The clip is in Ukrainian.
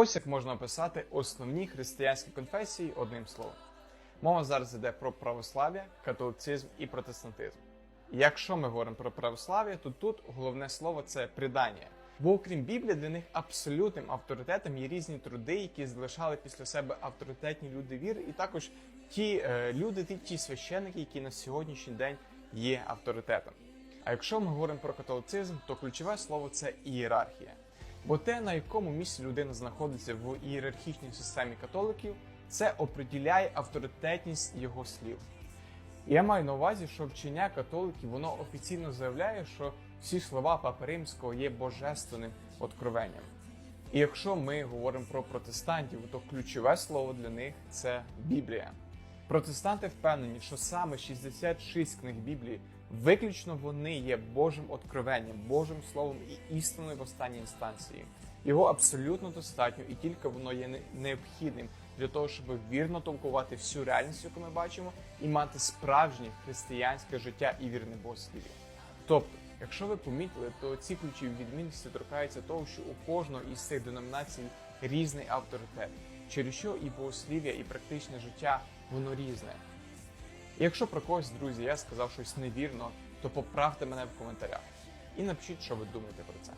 Ось як можна описати основні християнські конфесії одним словом. Мова зараз йде про православ'я, католицизм і протестантизм. Якщо ми говоримо про православ'я, то тут головне слово це придання. Бо окрім Біблії, для них абсолютним авторитетом є різні труди, які залишали після себе авторитетні люди віри, і також ті е, люди, ті, ті священники, які на сьогоднішній день є авторитетом. А якщо ми говоримо про католицизм, то ключове слово це ієрархія. Бо те, на якому місці людина знаходиться в ієрархічній системі католиків, це определяє авторитетність його слів. Я маю на увазі, що вчення католиків воно офіційно заявляє, що всі слова Папи Римського є божественним откровенням. І якщо ми говоримо про протестантів, то ключове слово для них це Біблія. Протестанти впевнені, що саме 66 книг Біблії виключно вони є Божим откровенням, Божим словом і істиною в останній інстанції. Його абсолютно достатньо, і тільки воно є необхідним для того, щоб вірно толкувати всю реальність, яку ми бачимо, і мати справжнє християнське життя і вірне Богослів'я. Тобто, якщо ви помітили, то ці ключові відмінності торкаються того, що у кожного із цих деномінацій різний авторитет, через що і богослів'я, і практичне життя воно різне. І якщо про когось, друзі, я сказав щось невірно, то поправте мене в коментарях і напишіть, що ви думаєте про це.